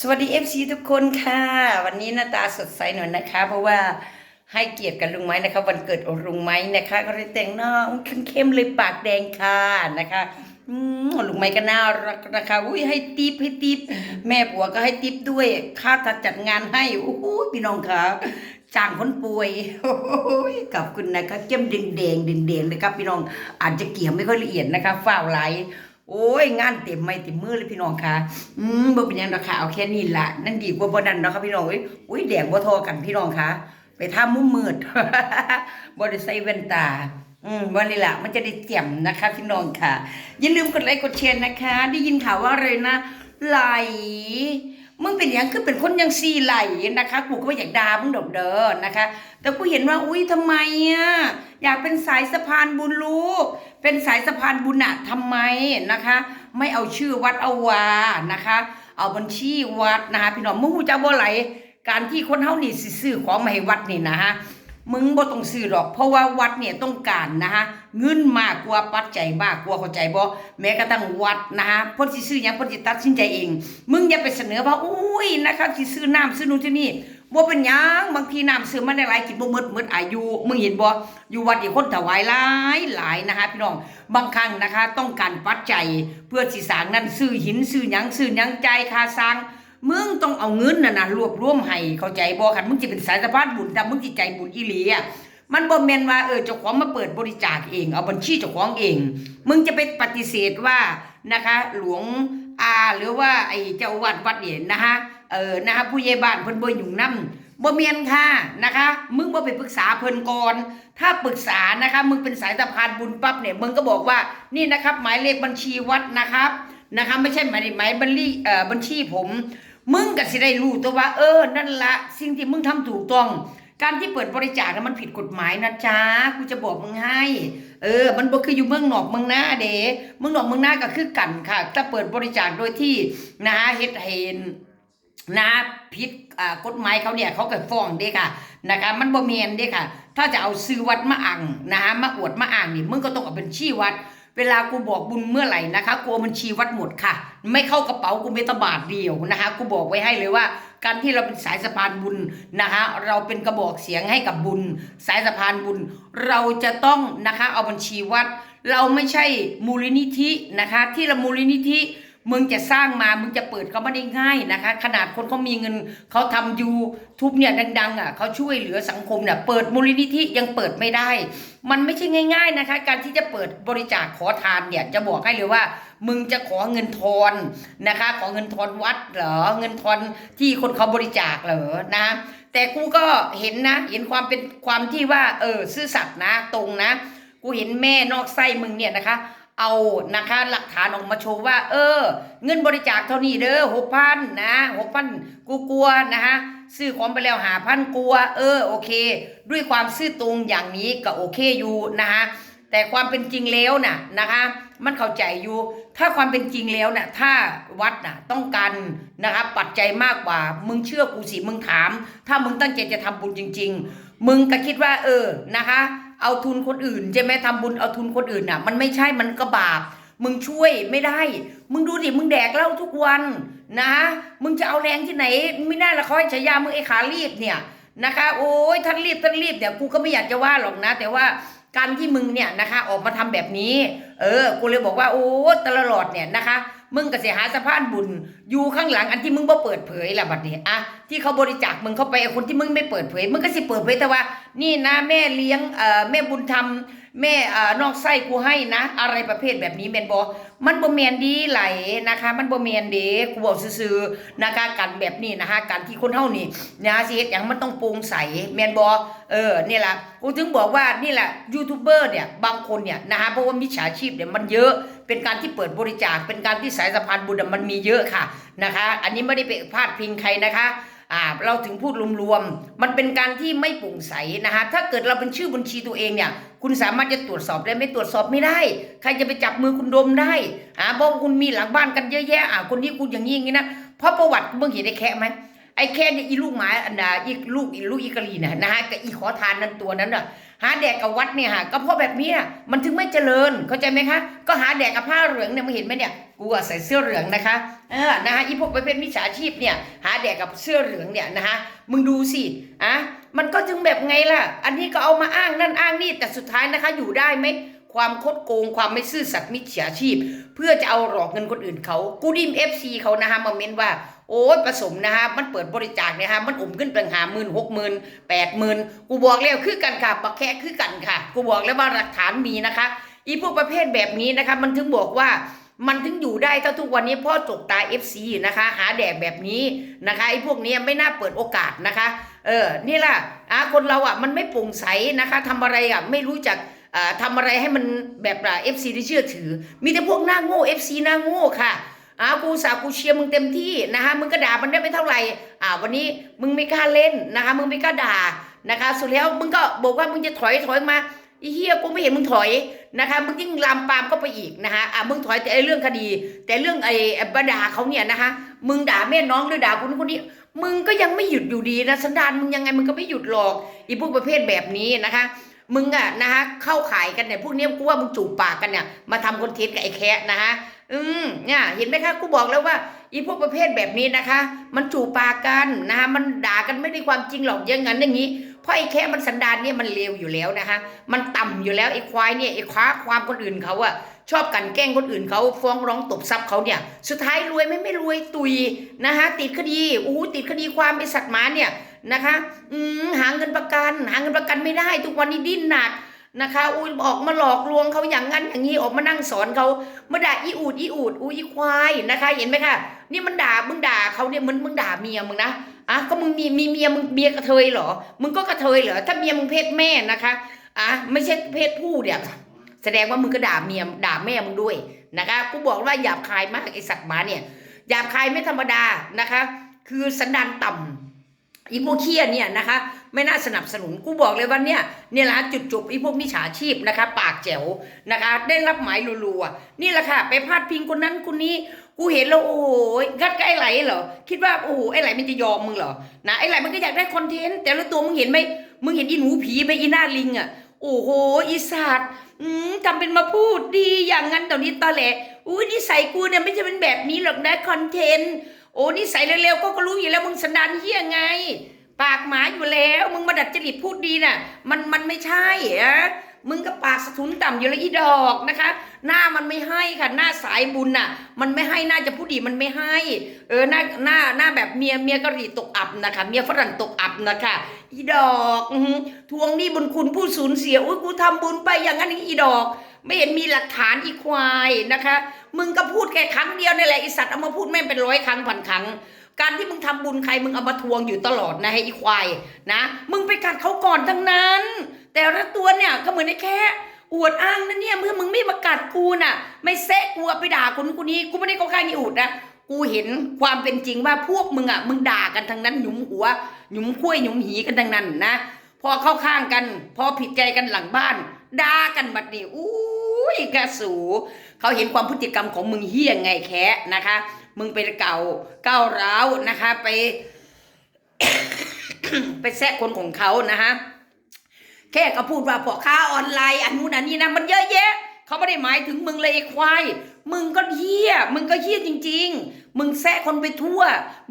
สวัสดี FC ทุกคนค่ะ วันนี้หน้าตาสดใสหน่อยนะคะ เพราะว่าให้เกียรติกับลุงไม้นะคะวันเกิดของลุงไม้นะคะ ก็เลยแต่งหน้าเข้มๆเลยปากแดงค่ะนะคะอืมลุงไม้ก็น่ารักนะคะอุ้ยให้ติปให้ติปแม่ผัวก็ให้ติปด้วยค่าจัดจัดงานให้โอ้โหพี่น้องค่ะจ้างคนป่วยโอ้โหขอบคุณนะคะเข้มแดงแดงๆแดงๆเลยครับพี่น้องอาจจะเกี่ยวไม่ค่อยละเอียดนะคะฝ้าวไหล โอ้ยงานเต็มไม่เต็มมือเลยพี่น้องค่ะ อืมบ่เป็นยังดอกค่ะเอาแค่นี้ละนั่นดีกว่าบ่นั่นเนาะค่ะพี่น้องอ้ยอุ้ยแดงบ่ทอกันพี่น้องค่ะ ไปทำมุมมืดบ่ได้ใส่แว่นตา อืมวันนี้ละมันจะได้แจ่มนะคะพี่น้องค่ะ อย่าลืมกดไลค์กดแชร์นะคะ ได้ยินข่าวว่าอะไรนะไหลมึงเป็นอย่างคือเป็นคนยังซีไหลนะคะกูก็ไม่อยากด่ามึงดอกเด้อนะคะ แต่กูเห็นว่าอุ้ยทำไมอะอยากเป็นสายสะพานบุญลูก เป็นสายสะพานบุญอะทำไมนะคะ ไม่เอาชื่อวัดเอาวานะคะ เอาบัญชีวัดนะคะพี่น้องมึงหูจักบ่ไหลการที่คนเฮานี่สิซื้อของมาให้วัดนี่นะฮะมึงบ่ต้องซื้อหรอก เพราะว่าวัดเนี่ยต้องการนะคะเงินมากกว่าปัจจัยมากกว่าเข้าใจบ่แม้กระทั่งวัดนะคะเพิ่นสิซื้อหยังเพิ่นสิตัดสินใจเอง มึงอย่าไปเสนอว่าอุ้ยนะคะสิซื้อน้ำซื้อนู่นซื้อนี่ บ่เป็นหยังบางทีน้ำซื้อมาได้หลายกินบ่หมดหมดอายุมึงเห็นบ่อยู่วัดนี่คนถวายหลายหลายนะคะพี่น้องบางครั้งนะคะ ต้องการปัจจัยเพื่อสิสร้างนั้นซื้อหินซื้อหยังซื้อหยังใจคาสร้างมึงต้องเอาเงินน่ะนะรวบรวมให้เข้าใจบ่คันมึงสิเป็นสายสะพานบุญแต่มึงสิตใจบุญอีหลีอะมันบ่แม่นว่าเออเจ้าของมาเปิดบริจาคเอง เอาบัญชีเจ้าของเอง มึงจะไปปฏิเสธว่านะคะ หลวงอาหรือว่าไอ้เจ้าวาดวัดเนี่ยนะคะ เออนะคะผู้ใหญ่บ้านเพิ่นบ่ยุ่งนำบ่แม่นค่ะนะคะ มึงบ่ไปปรึกษาเพิ่นก่อน ถ้าปรึกษานะคะ มึงเป็นสายสะพานบุญปั๊บเนี่ยมึงก็บอกว่านี่นะครับ หมายเลขบัญชีวัดนะครับนะคะ ไม่ใช่หมายหมายบัญชีเอ่อบัญชีผม มึงก็สิได้รู้ตัวว่า เออนั่นละสิ่งที่มึงทำถูกต้อง การที่เปิดบริจาคนะมันผิดกฎหมายนะจ๊ะกูจะบอกมึงให้เออ มันบ่คืออยู่เมืองนอกเมืองหน้าเด้เมืองนอกเมืองหน้าก็คือกันค่ะถ้าเปิดบริจาคโดยที่นะฮะเฮ็ดให้ นะผิดกฎหมายเขาเนี่ยเขาก็ฟ้องเด้ค่ะนะคะมันบ่แม่นเด้ค่ะ ถ้าจะเอาซื้อวัดมาอ่างนะฮะมาอวดมาอ่างนี่มึงก็ต้องเอาเป็นชื่อวัด เวลากูบอกบุญเมื่อไหร่นะคะกูเอาบัญชีวัดหมดค่ะ ไม่เข้ากระเป๋ากูเมตบาทเดียวนะคะกูบอกไว้ให้เลยว่า การที่เราเป็นสายสะพานบุญนะคะเราเป็นกระบอกเสียงให้กับบุญ สายสะพานบุญ เราจะต้องนะคะเอาบัญชีวัด เราไม่ใช่มูลนิธินะคะ ที่เรามูลนิธิ มึงจะสร้างมา มึงจะเปิดเขาไม่ได้ง่ายนะคะ ขนาดคนเขามีเงินเขาทำยูทูบเนี่ยดังๆอะเขาช่วยเหลือสังคมเนี่ยเปิดมูลนิธิยังเปิดไม่ได้ มันไม่ใช่ง่าย ๆนะคะ การที่จะเปิดบริจาคขอทานเนี่ยจะบอกให้เลยว่า มึงจะขอเงินทอนนะคะ ขอเงินทอนวัดเหรอเงินทอนที่คนเขาบริจาคเหรอนะแต่กูก็เห็นนะ เห็นความเป็นความที่ว่า เออซื่อสัตย์นะ ตรงนะ กูเห็นแม่นอกไส้มึงเนี่ยนะคะ เอานะคะหลักฐานออกมาโชว์ว่า เออ เงินบริจาคเท่านี้เด้อหกพันนะหกพันกูกลัวนะคะซื้อของไปแล้วหาพันกลัว เออโอเค ด้วยความซื่อตรงอย่างนี้ก็โอเคอยู่นะคะแต่ความเป็นจริงแล้วน่ะนะคะ มันเข้าใจอยู่ ถ้าความเป็นจริงแล้วน่ะ ถ้าวัดน่ะต้องการนะคะปัจจัยมากกว่า มึงเชื่อกูสิมึงถาม ถ้ามึงตั้งใจจะทำบุญจริง ๆ มึงก็คิดว่า เออนะคะ เอาทุนคนอื่นใช่ไหมทำบุญเอาทุนคนอื่นน่ะ มันไม่ใช่มันก็บาป มึงช่วยไม่ได้ มึงดูดิมึงแดกเหล้าทุกวันนะ มึงจะเอาแรงที่ไหน ไม่น่าละคอยฉายามึงไอ้ขารีบเนี่ยนะคะ โอ้ยท่านรีบท่านรีบเนี่ยกูก็ไม่อยากจะว่าหรอกนะ แต่ว่าการที่มึงเนี่ยนะคะ ออกมาทำแบบนี้ เออกูเลยบอกว่าโอ้ตลอดเนี่ยนะคะ มึงก็เสียหาสะพานบุญ อยู่ข้างหลังอันที่มึงบ่เปิดเผยแหละบัดนี้อะที่เขาบริจาคมึงเข้าไปคนที่มึงไม่เปิดเผย มึงก็สิเปิดเผยแต่ว่า นี่นะแม่เลี้ยงเอ่อแม่บุญธรรมแม่เอ่อนอกไส้กูให้นะ อะไรประเภทแบบนี้แมนบอมันบ่แมนดีไหลนะคะ มันบ่แมนเด้กูบอกซื่อๆนะคะกันแบบนี้นะคะการที่คนเฮานี่นะสิเฮ็ดหยังมันต้องโปร่งใสแมนบอเออนี่ล่ะกูถึงบอกว่านี่แหละยูทูบเบอร์เนี่ยบางคนเนี่ยนะคะเพราะว่ามิจฉาชีพเนี่ยมันเยอะ เป็นการที่เปิดบริจาค เป็นการที่สายสะพานบุญมันมีเยอะค่ะนะคะ อันนี้ไม่ได้ไปพาดพิงใครนะคะอ่าเราถึงพูดรวมๆ มันเป็นการที่ไม่โปร่งใสนะคะ ถ้าเกิดเราเป็นชื่อบัญชีตัวเองเนี่ย คุณสามารถจะตรวจสอบได้ไหม่ตรวจสอบไม่ได้ ใครจะไปจับมือคุณดมได้อ่าเพราะคุณมีหลังบ้านกันเยอะแยะอ่าคนนี้คุณอย่างนี้อย่างนี้นะ เพราะประวัติมึงเห็นไอ้แค่ไหม ไอ้แค่เนี่ยอีลูกหมาอันดาอีลูกอีลูกอีกะลีนะนะฮะกับอีขอทานนั้นตัวนั้นน่ะหาแดกกับวัดเนี่ยฮะก็เพราะแบบเนี้ยมันถึงไม่เจริญเข้าใจไหมคะ ก็หาแดกกับผ้าเหลืองเนี่ยมึงเห็นไหมเนี่ยกูใส่เสื้อเหลืองนะคะเออนะฮะอีพวกประเภทมิจฉาชีพเนี่ยหาแดกกับเสื้อเหลืองเนี่ยนะฮะมึงดูสิอะมันก็จึงแบบไงล่ะ อันนี้ก็เอามาอ้างนั่นอ้างนี่แต่สุดท้ายนะคะอยู่ได้ไหม ความคดโกงความไม่ซื่อสัตย์มิจฉาชีพ เพื่อจะเอาหลอกเงินคนอื่นเขากูดิมเอฟซีเขานะฮะมาเม้นว่า โอ้ยผสมนะฮะมันเปิดบริจาคเนี่ยฮะมันอุ่มขึ้นป็นหาหมื่นหกหมื่นแปดหมื่นกูบอกแล้วคือกันค่ะบักแค่คือกันค่ะ กูบอกแล้วว่าหลักฐานมีนะคะ อีพวกประเภทแบบนี้นะคะ มันถึงบอกว่ามันถึงอยู่ได้เท่าทุกวันนี้พ่อจกตา FC นะคะ หาแดกแบบนี้นะคะไอ้พวกนี้ไม่น่าเปิดโอกาสนะคะ เออ นี่ล่ะอะคนเราอะมันไม่โปร่งใสนะคะทำอะไรอะไม่รู้จัก ทำอะไรให้มันแบบเอะ FC ที่เชื่อถือ มีแต่พวกหน้าโง่ FC หน้าโง่ค่ะอ้าวกูสาวกูเชียร์มึงเต็มที่นะคะมึงก็ด่ามันได้ไม่เท่าไหร่อ่าวันนี้มึงไม่กล้าเล่นนะคะมึงไม่กล้าด่านะคะสุดแล้วมึงก็บอกว่ามึงจะถอยถอยมาอ้เฮียกูไม่เห็นมึงถอยนะคะมึงยิ่งลามปามก็ไปอีกนะคะอ่ามึงถอยแต่ไอ้เรื่องคดี แต่เรื่องไอ้บด่าเขาเนี่ยนะคะมึงด่าแม่น้องหรือด่าคนนู้นคนนี้ มึงก็ยังไม่หยุดอยู่ดีนะสันดานมึงยังไงมึงก็ไม่หยุดหรอกอีพวกประเภทแบบนี้นะคะ มึงอะนะคะเข้าขายกันเนี่ยพวกนี้กูว่ามึงจูบปากกันเนี่ยมาทำคอนเทนต์กับไอ้แคะนะคะอืมเนี่ยเห็นไหมคะกูบอกแล้วว่าอีพวกประเภทแบบนี้นะคะ มันจูบปากกันนะคะมันด่ากันไม่ได้ความจริงหรอกอยังงั้นอย่างนี้เพราะไอ้แค่มันสันดานเนี่ยมันเลวอยู่แล้วนะคะมันต่ำอยู่แล้วไอ้ควายเนี่ยไอ้คว้าความคนอื่นเขาอะชอบกันแกล้งคนอื่นเขาฟ้องร้องตบทรัพย์เขาเนี่ย สุดท้ายรวยไม่ไม่รวยตุยนะคะติดคดีโอ้ติดคดีความเป็นสัตว์หมาเนี่ย นะคะ อืหาเงินประกัน หาเงินประกันไม่ได้ ทุกวันนี้ดิ้นหนักนะคะ อุ้ยออกมาหลอกลวงเขาอย่างนั้นอย่างนี้ออกมานั่งสอนเขามาด่าอีอูดอีอูดอุ้ยอีควายนะคะ เห็นไหมคะนี่มันด่ามึงด่าเขาเนี่ยมึงมึงด่าเมียมึงนะอะก็มึงมีมีเมียมึงเมียกระเทยเหรอ มึงก็กระเทยเหรอถ้าเมียมึงเพศแม่นะคะอะไม่ใช่เพศผู้เนี่ยแสดงว่ามึงก็ด่าเมียด่าแม่มึงด้วยนะคะกูบอกว่าหยาบคายมากไอสัตว์หมาเนี่ยหยาบคายไม่ธรรมดานะคะ คือสันดานต่ำ อีพวกเคียเนี่ยนะคะ ไม่น่าสนับสนุนกูบอกเลยว่าเนี่ยเนี่ยละจุดจบอีพวกมิจฉาชีพนะคะ ปากแจ๋วนะคะ ได้รับหมายรัวๆนี่แหละค่ะ ไปพาดพิงคนนั้นคนนี้ กูเห็นแล้วโอ้โหงัดกับไอ้ไหลเหรอคิดว่าโอ้โหไอ้ไหลมันจะยอมมึงเหรอนะไอ้ไหลมันก็อยากได้คอนเทนต์แต่ละตัวมึงเห็นไหมมึงเห็นอีหนูผีไหมอีหน้าลิงอะโอ้โหอีสัตว์อืมทำเป็นมาพูดดีอย่างนั้นตอนนี้ตอแหลอุ้ยนิสัยกูเนี่ยไม่ใช่เป็นแบบนี้หรอกนะคอนเทนต์ โอ้นิสัยเร็วๆก็ก็รู้อยู่แล้วมึงสันดานเฮี้ยไง ปากหมาอยู่แล้ว มึงมาดัดจริตพูดดีน่ะ มันมันไม่ใช่อะมึงก็ปากสะทุนต่ำอยู่แล้วอีดอกนะคะ หน้ามันไม่ให้ค่ะ หน้าสายบุญน่ะ มันไม่ให้หน้าจะพูดดีมันไม่ให้ เออหน้าหน้าหน้าแบบเมียเมียกะหรี่ตกอับนะคะ เมียฝรั่งตกอับนะคะ อีดอกทวงหนี้บุญคุณผู้สูญเสียอุ้ยกูทำบุญไปอย่างนั้นอีดอก ไม่เห็นมีหลักฐานอีควายนะคะ มึงก็พูดแค่ครั้งเดียวนี่แหละไอสัตว์เอามาพูดแม่งเป็นร้อยครั้งพันครั้ง การที่มึงทำบุญใครมึงเอามาทวงอยู่ตลอดนะให้อีควายนะ มึงไปกัดเขาก่อนทั้งนั้น แต่ละตัวเนี่ยก็เหมือนไอ้แค่อวดอ้างนะเนี่ยเมื่อมึงไม่มากัดกูน่ะ ไม่แซะกูอะไปด่าคนนู้นคนนี้กูไม่ได้เข้าข้างอีอูดนะกูเห็นความเป็นจริงว่าพวกมึงอะมึงด่ากันทั้งนั้นหยุมหัวหยุมคุ้ยหยุมหีกันทั้งนั้นนะพอเข้าข้างกัน พอผิดใจกันหลังบ้านด่ากันบัดนี้อุ้ ยกระสูเขาเห็นความพฤติกรรมของมึงเฮี้ยไงแค่นะคะ มึงไปเก่าก้าวร้าวนะคะ ไป ไปแซะคนของเขานะคะแค่ก็พูดว่าพอค้าออนไลน์อันนู้นอันนี้นะมันเยอะแยะ เขาไม่ได้หมายถึงมึงเลยไอ้ควาย มึงก็เฮี้ย มึงก็เฮี้ยจริง ๆ มึงแซะคนไปทั่ว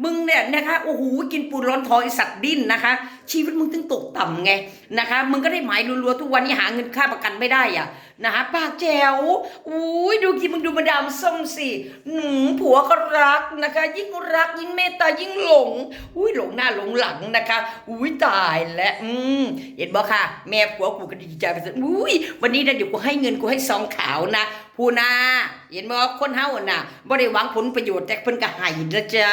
มึงเนี่ยนะคะโอ้โหกินปูนร้อนทอยสัตว์ดิ้นนะคะ ชีวิตมึงถึงตกต่ำไงนะคะ มึงก็ได้หมายรัวๆทุกวันนี้หาเงินค่าประกันไม่ได้อะนะคะปากแจ๋วอุ้ยดูกิมึงดูมาดามส้มสิหนูผัวก็รักนะคะ ยิ่งรักยิ่งเมตตายิ่งหลง อุ้ยหลงหน้าหลงหลังนะคะอุ้ยตายแล้วอืมเห็นบ่ค่ะ แม่ผัวกูก็ดีใจไปสิอุ้ยวันนี้นะเดี๋ยวกูให้เงินกูให้ซองขาวนะ ผู้นาเห็นบ่คนเฮาน่ะบ่ได้หวังผลประโยชน์แต่เพิ่นก็ให้นะจ๊ะ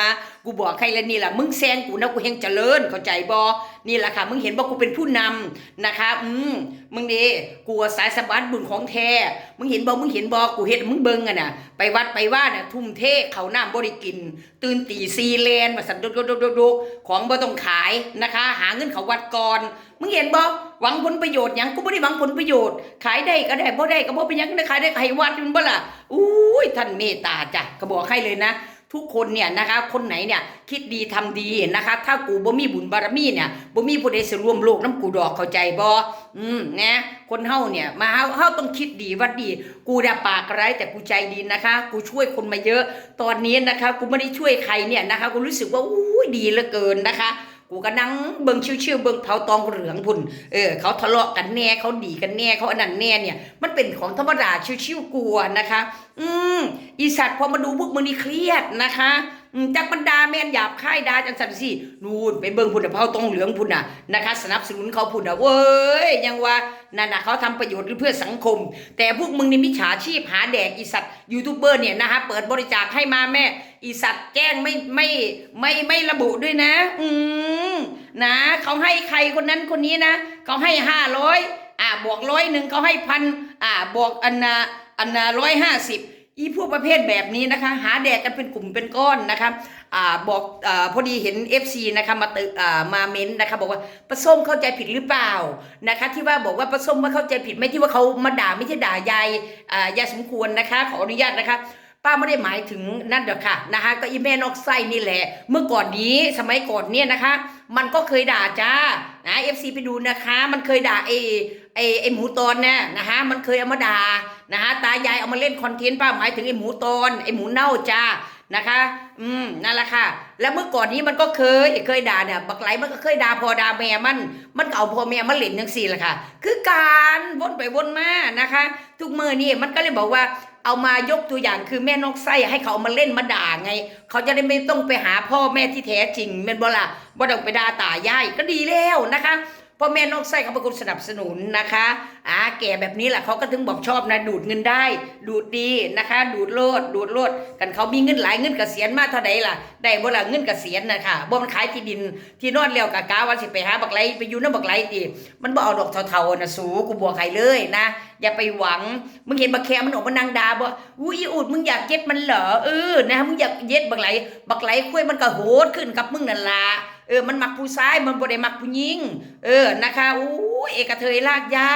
กูบอกใครแล้วนี่แหละมึงแซงกูนะกูเฮงเจริญเข้าใจบ่นี่แหละค่ะ มึงเห็นบ่กูเป็นผู้นำนะคะ อืมมึงดีกูสายสะบัดบุญของแท้มึงเห็นบ่มึงเห็นบ่กูเฮ็ดมึงเบิงอะน่ะ ไปวัดไปว่าน่ะ ทุ่มเทเขาน้ำบ่ได้กิน ตื่นตีซีแลนมาสั่นดุกๆๆๆของบ่ต้องขายนะคะ หาเงินเขาวัดก่อนมึงเห็นบ่หวังผลประโยชน์ยังกูบ่ได้หวังผลประโยชน์ ขายได้ก็ได้บ่ได้ก็บ่เป็นยังได้ขายได้ให้วัดมันบ่ล่ะอุ้ยท่านเมตตาจ้ะก็บอกให้เลยนะ ทุกคนเนี่ยนะคะคนไหนเนี่ยคิดดีทำดีนะคะถ้ากูบ่มีบุญบารมีเนี่ยบ่มีผู้ใดสิร่วมโลกน้ำกูดอกเข้าใจบ่อืมนะคนเฮาเนี่ยมาเฮาเฮาต้องคิดดีว่าดี กูเนี่ยปากร้ายแต่กูใจดีนะคะ กูช่วยคนมาเยอะ ตอนนี้นะคะ กูไม่ได้ช่วยใครเนี่ยนะคะ กูรู้สึกว่าอู้ดีเหลือเกินนะคะ กูก็นั่งเบิ่งชิวๆเบิ่งเผาตองเหลืองพุ่น เออ เขาทะเลาะกันแน่เขาดีกันแน่เขาอันนั้นแน่เนี่ย มันเป็นของธรรมดาชิวๆกลัวนะคะ อืมอีสัตว์พอมาดูพวกมึงนี่เครียดนะคะ จากบรรดาแมนหยาบค่ายดาจังสันสินู่นไปเบิ่งพุ่นเผาตองเหลืองพุ่นน่ะนะคะ สนับสนุนเขาพุ่นน่ะเว้ยยังว่านั่นน่ะเขาทำประโยชน์เพื่อสังคม แต่พวกมึงนี่มิจฉาชีพหาแดกอีสัตว์ยูทูบเบอร์เนี่ยนะคะเปิดบริจาคให้มาแม่ อีสัตว์แจ้งไม่ไม่ไม่ไม่ระบุด้วยนะ อืมนะเขาให้ใครคนนั้นคนนี้นะเขาให้ห้าร้อยอ่าบวกร้อยหนึ่งเขาให้พันอ่าบวกอันนะอันนะร้อยห้าสิบ อีพวกประเภทแบบนี้นะคะ หาแดกกันเป็นกลุ่มเป็นก้อนนะคะอ่าบอกอ่าพอดีเห็น FC นะคะมาตึอ่ามาเม้นต์นะคะ บอกว่าประส้มเข้าใจผิดหรือเปล่านะคะ ที่ว่าบอกว่าประส้มว่าเข้าใจผิดไม่ที่ว่าเขามาด่าไม่ใช่ด่ายายอ่ายายสมควรนะคะ ขออนุญาตนะคะป้าไม่ได้หมายถึงนั่นเด้อค่ะนะคะก็อีแม่นอกไส้นี่แหละ เมื่อก่อนนี้สมัยก่อนเนี่ยนะคะ มันก็เคยด่าจ้านะเอฟซีไปดูนะคะ มันเคยด่าไอไอไอหมูตอนน่ะนะคะมันเคยเอามาด่า นะคะตายายเอามาเล่นคอนเทนต์ป้าหมายถึงไอ้หมูตอนไอ้หมูเน่าจ้านะคะ อืมนั่นแหละค่ะ แล้วเมื่อก่อนนี้มันก็เคยเคยด่าเนี่ยบักไหลมันก็เคยด่าพอด่าแม่มัน มันก็เอาพอแม่มันเล่นจังสี่แหละค่ะ คือการวนไปวนมานะคะ ทุกมือนี่มันก็เลยบอกว่าเอามายกตัวอย่างคือแม่นกไส้ให้เขามาเล่นมาด่าไง เขาจะได้ไม่ต้องไปหาพ่อแม่ที่แท้จริงเป็นบ่ล่ะบ่ต้องไปด่าตายายก็ดีแล้วนะคะ พ่อแม่นกไส้เขาเป็นคนสนับสนุนนะคะอ่าแก่แบบนี้แหละเขาก็ถึงบอกชอบนะดูดเงินได้ ดูดดีนะคะ ดูดโลด ดูดโลด กันเขามีเงินหลายเงินเกษียณมาเท่าใดล่ะ ได้บ่ละเงินเกษียณนะคะบ่มันขายที่ดินที่นอนแล้วกะกาว่าสิไปหาบักไหลไปอยู่น้ำบักไหลติมันบ่เอาดอกเทาๆนะสูกูบ่ใครเลยนะ อย่าไปหวังมึงเห็นบักแคมันออกมานั่งดาบ่อุ้ยอูดมึงอยากเย็ดมันเหรอเออนะมึงอยากเย็ดบักไหลบักไหลคุยมันก็โหดขึ้นกับมึงนั่นล่ะ เออมันมักผู้ชายมันบ่ได้มักผู้หญิงเออนะคะอู้เอกเทยลากยา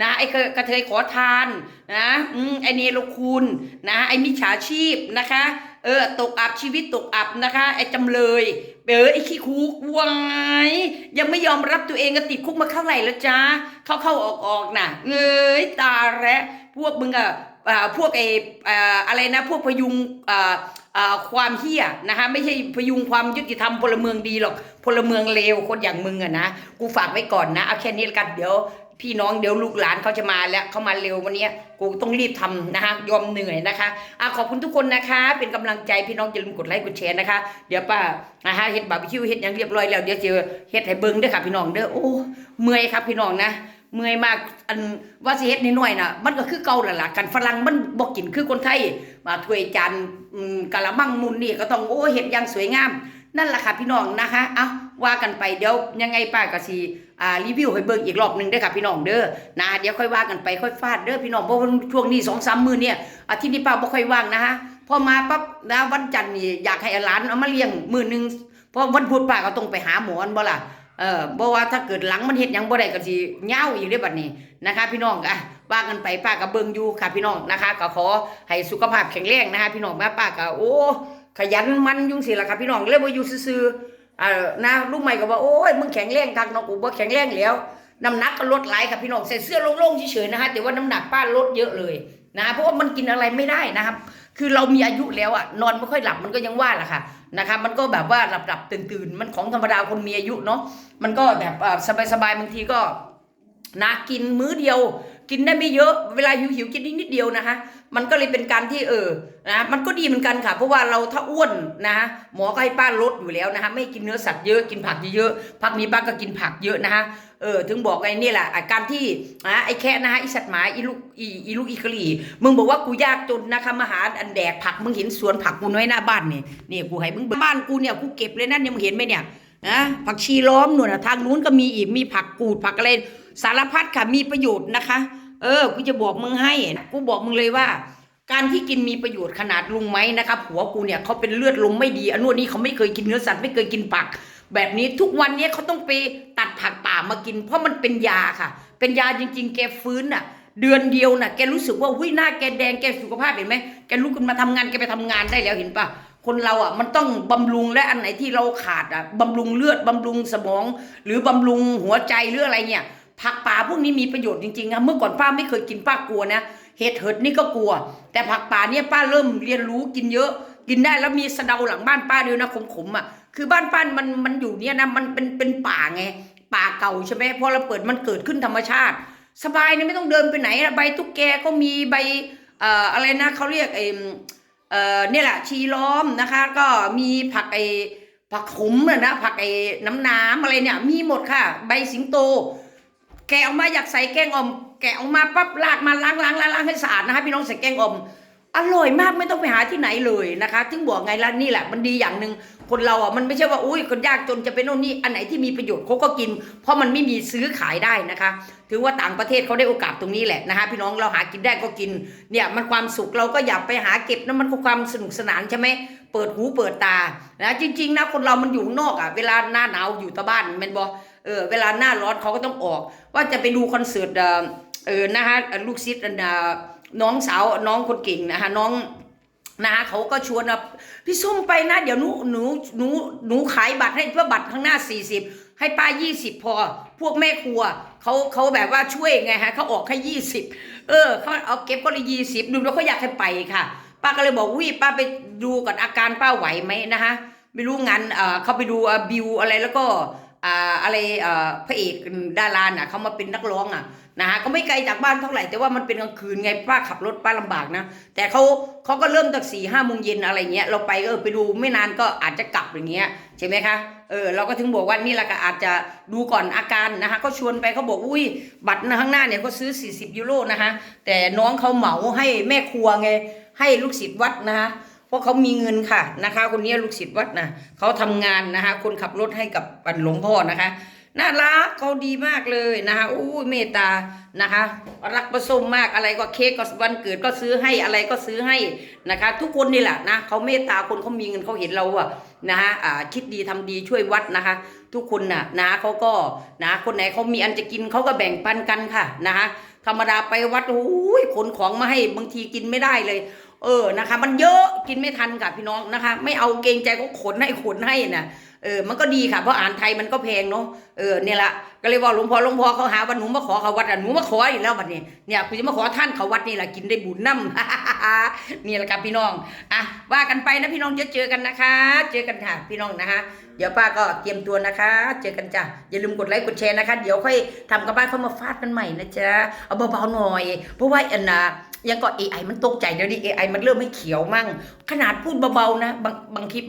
นะไอ้กระเทยขอทานนะอืมไอ้เนรคุณนะไอ้มิจฉาชีพนะคะเออตกอับชีวิตตกอับนะคะไอ้จำเลยเออไอ้ขี้คุกวายยังไม่ยอมรับตัวเองก็ติดคุกมาเข้าไหร่แล้วจ้าเข้าเข้าออกออกนะเงยตาแระพวกมึงอะ พวกไอ้อะไรนะพวกพยุงความเฮี้ยนะคะไม่ใช่พยุงความยุติธรรมพลเมืองดีหรอกพลเมืองเลวคนอย่างมึงอะนะกูฝากไว้ก่อนนะเอาแค่นี้ละกันเดี๋ยวพี่น้องเดี๋ยวลูกหลานเขาจะมาแล้วเขามาเร็ววันนี้กูต้องรีบทำนะคะยอมเหนื่อยนะคะอะขอบคุณทุกคนนะคะ เป็นกำลังใจพี่น้องอย่าลืมกดไลค์กดแชร์นะคะ เดี๋ยวป้านะคะเฮ็ดบาร์บีคิวเฮ็ดยังเรียบร้อยแล้วเดี๋ยวจะเฮ็ดให้เบิ่งเด้อค่ะพี่น้องเด้อโอ้เมื่อยครับพี่น้องนะ เมื่อยมากอันว่าสิเฮ็ดน้อยน่ะ มันก็คือเก่าแหละล่ะกันฝรั่งมันบ่กินคือคนไทย มาถ้วยจานกะละมังมุนนี่ก็ต้องโอ้เฮ็ดอย่างสวยงาม นั่นแหละค่ะพี่น้องนะคะเอ้าว่ากันไปเดี๋ยวยังไงป้าก็สิอ่ารีวิวให้เบิ่งอีกรอบหนึงเด้อค่ะพี่น้องเด้อนะเดี๋ยวค่อยว่ากันไปค่อยฟาดเด้อพี่น้องเพราะว่าช่วงนี้2-3มื้อเนี่ยอาทิตย์นี้ป้าบ่ค่อยว่างนะคะพอมาปั๊บนะวันจันทร์นี่อยากให้หลานเอามาเลี้ยงมื้อหนึงเพราะวันพุธป้าก็ต้องไปหาหมอนบ่ล่ะ เออบ่ว่าถ้าเกิดหลังมันเฮ็ดยังบ่ได้ก็สิเหงาอีกเด้อบัดนี้นะคะ พี่น้องอะว่ากันไปป้าก็เบิงอยู่ค่ะพี่น้องนะคะ ก็ขอให้สุขภาพแข็งแรงนะคะ พี่น้องแม่ป้าก็โอ้ขยันมันยุ่งสิละค่ะพี่น้องเลยบ่อยู่ซื่อๆเอ่อนะลูกใหม่ก็ว่าโอ้ยมึงแข็งแรงคักเนาะกูบ่แข็งแรงแล้วน้ำหนักก็ลดหลายค่ะพี่น้องใส่เสื้อโล่งๆเฉยๆนะคะแต่ว่าน้ำหนักป้าลดเยอะเลยนะเพราะว่ามันกินอะไรไม่ได้นะครับ คือเรามีอายุแล้วอะนอนไม่ค่อยหลับมันก็ยังว่าแหละค่ะ นะคะมันก็แบบว่าหลับหลับตื่นตื่นมันของธรรมดาคนมีอายุเนาะมันก็แบบสบายสบายๆบางทีก็นะกินมื้อเดียว กินได้ไม่เยอะเวลาหิวหิวๆกินนิดเดียวนะคะมันก็เลยเป็นการที่เออนะมันก็ดีเหมือนกันค่ะ เพราะว่าเราถ้าอ้วนนะหมอก็ให้ป้าลดอยู่แล้วนะคะไม่กินเนื้อสัตว์เยอะกินผักเยอะๆพักนี้ป้าก็กินผักเยอะนะคะเออถึงบอกไงนี่แหละการที่อะไอ้แค่นะฮะไอีสัตว์หมาอีลูกอีอีลูกอีกรีมึงบอกว่ากูยากจนนะคะมาหาอันแดกผักมึงเห็นสวนผักกูน้อยหน้าบ้านนี่นี่กูให้มึงบ้านกูเนี่ยกูเก็บเลยนะเนี่ยมึงเห็นไหมเนี่ยนะผักชีล้อมหนุนนะทางนู้นก็มีอีกมีผักกูดผักอะไร สารพัดค่ะมีประโยชน์นะคะ เออกูจะบอกมึงให้กูบอกมึงเลยว่า การที่กินมีประโยชน์ขนาดลุงไหมนะครับผัวกูเนี่ยเขาเป็นเลือดลมไม่ดีอันนู้นนี่เขาไม่เคยกินเนื้อสัตว์ไม่เคยกินผัก แบบนี้ทุกวันเนี้เขาต้องไปตัดผักป่ามากิน เพราะมันเป็นยาค่ะ เป็นยาจริง ๆ แกฟื้นน่ะเดือนเดียวน่ะแกรู้สึกว่าวิหน้าแกแดงแกสุขภาพเห็นไหมแกลุกขึ้นมาทำงานแกไปทำงานได้แล้วเห็นปะคนเราอะมันต้องบำรุงและอันไหนที่เราขาดอะบำรุงเลือดบำรุงสมอง หรือบำรุงหัวใจหรืออะไรเนี่ย ผักป่าพวกนี้มีประโยชน์จริงๆนะเมื่อก่อนป้าไม่เคยกินป้ากลัวนะเห็ดเหิดนี่ก็กลัว แต่ผักป่าเนี่ยป้าเริ่มเรียนรู้กินเยอะ กินได้แล้วมีสะเดาหลังบ้านป้าด้วยนะขมๆอะคือบ้านป้ามันมันอยู่เนี่ยนะมันเป็นเป็นป่าไงป่าเก่าใช่ไหมพอเราเปิดมันเกิดขึ้นธรรมชาติ สบายเนี่ยไม่ต้องเดินไปไหนอะใบตุ๊กแกก็มีใบเอ่ออะไรนะเขาเรียกไอ้เอ่อเนี่ยแหละชีล้อมนะคะ ก็มีผักไอ้ผักขมนะนะผักไอ้น้ำน้ำอะไรเนี่ยมีหมดค่ะ ใบสิงโต แกะออกมาอยากใส่แกงอ่อม แกะออกมาปั๊บลากมาล้างล้างล้างล้างให้สะอาดนะคะพี่น้องใส่แกงอ่อมอร่อยมากไม่ต้องไปหาที่ไหนเลยนะคะถึงบอกไงล่ะนี่แหละมันดีอย่างหนึ่งคนเราอะมันไม่ใช่ว่าอุ้ยคนยากจนจะเป็นโน่นนี่อันไหนที่มีประโยชน์เขาก็กิน เพราะมันไม่มีซื้อขายได้นะคะ ถือว่าต่างประเทศเขาได้โอกาสตรงนี้แหละนะคะพี่น้องเราหากินได้ก็กินเนี่ยมันความสุขเราก็อย่าไปหาเก็บนะมันก็ความสนุกสนานใช่ไหมเปิดหูเปิดตานะจริง ๆ นะคนเรามันอยู่ข้างนอกอะเวลาหน้าหนาวอยู่ตะบ้านมันบอก เออเวลาหน้าร้อนเขาก็ต้องออก ว่าจะไปดูคอนเสิร์ตเออนะคะลูกศิษย์น้องสาวน้องคนเก่งนะคะน้องนะคะเขาก็ชวนพี่ส้มไปนะ เดี๋ยวหนูหนูหนูหนูขายบัตรให้เพื่อบัตรข้างหน้า 40 ให้ป้า 20 พอ พวกแม่ครัวเขาเขาแบบว่าช่วยไงฮะเขาออกให้20เออเขาเอาเก็บก็เลยยี่สิบดูแล้วเขาอยากให้ไปค่ะ ป้าก็เลยบอกวิป้าไปดูก่อนอาการป้าไหวไหมนะคะไม่รู้งานเออเขาไปดูบิวอะไรแล้วก็ อะไรพระเอกดาราน่ะเขามาเป็นนักร้องอะนะฮะก็ไม่ไกลจากบ้านเท่าไหร่แต่ว่ามันเป็นกลางคืนไงป้าขับรถป้าลำบากนะ แต่เขาเขาก็เริ่มจากสี่ห้าโมงเย็นอะไรเงี้ยเราไปก็ไปดูไม่นานก็อาจจะกลับอย่างเงี้ยใช่ไหมคะเออเราก็ถึงบอกว่านี่แหละก็อาจจะดูก่อนอาการนะคะก็ชวนไปเขาบอกอุ้ยบัตรข้างหน้าเนี่ยก็ซื้อ 40 ยูโรนะคะแต่น้องเขาเหมาให้แม่ครัวไงให้ลูกศิษย์วัดนะคะ ราะเขามีเงินค่ะนะคะ คนนี้ลูกศิษย์วัดนะเขาทำงานนะคะ คนขับรถให้กับหลวงพ่อนะคะน่ารักเขาดีมากเลยนะคะอู้ยเมตตานะคะ รักประสมมากอะไรก็เค้กก็วันเกิดก็ซื้อให้อะไรก็ซื้อให้นะคะ ทุกคนนี่แหละนะเขาเมตตาคนเขามีเงินเขาเห็นเราอะนะคะอ่าคิดดีทำดีช่วยวัดนะคะ ทุกคนน่ะนะเขาก็นะคนไหนเขามีอันจะกินเขาก็แบ่งปันกันค่ะนะคะธรรมดาไปวัดโอ้ยขนของมาให้บางทีกินไม่ได้เลย เออนะคะ มันเยอะกินไม่ทันค่ะพี่น้องนะคะ ไม่เอาเกรงใจก็ขนให้ขนให้น่ะเออมันก็ดีค่ะเพราะอ่านไทยมันก็แพงเนาะเออเนี่ยละก็เลยว่าหลวงพ่อหลวงพ่อเขาหาว่าหนูมาขอเขาวัดอะหนูมาขออีกแล้วบัดนี้เนี่ยคุณจะมาขอท่านเขาวัดนี่แหละกินได้บุญน้ำนี่แหละครับพี่น้องอะว่ากันไปนะพี่น้องเดี๋ยวเจอกันนะคะ เจอกันค่ะพี่น้องนะคะ เดี๋ยวป้าก็เตรียมตัวนะคะ เจอกันจ้ะอย่าลืมกดไลค์กดแชร์นะคะ เดี๋ยวค่อยทำกับบ้านเข้ามาฟาดกันใหม่นะจ๊ะเอาเบาๆหน่อย เพราะว่าอันน่ะ ยังก็ AI มันตกใจเดี๋ยวนี้ AI มันเริ่มไม่เขียวมั่ง ขนาดพูดเบาๆนะ บางบางคลิป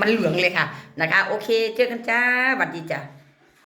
มันเหลืองเลยค่ะนะคะ โอเค เจอกันจ้าสวัสดีจ้า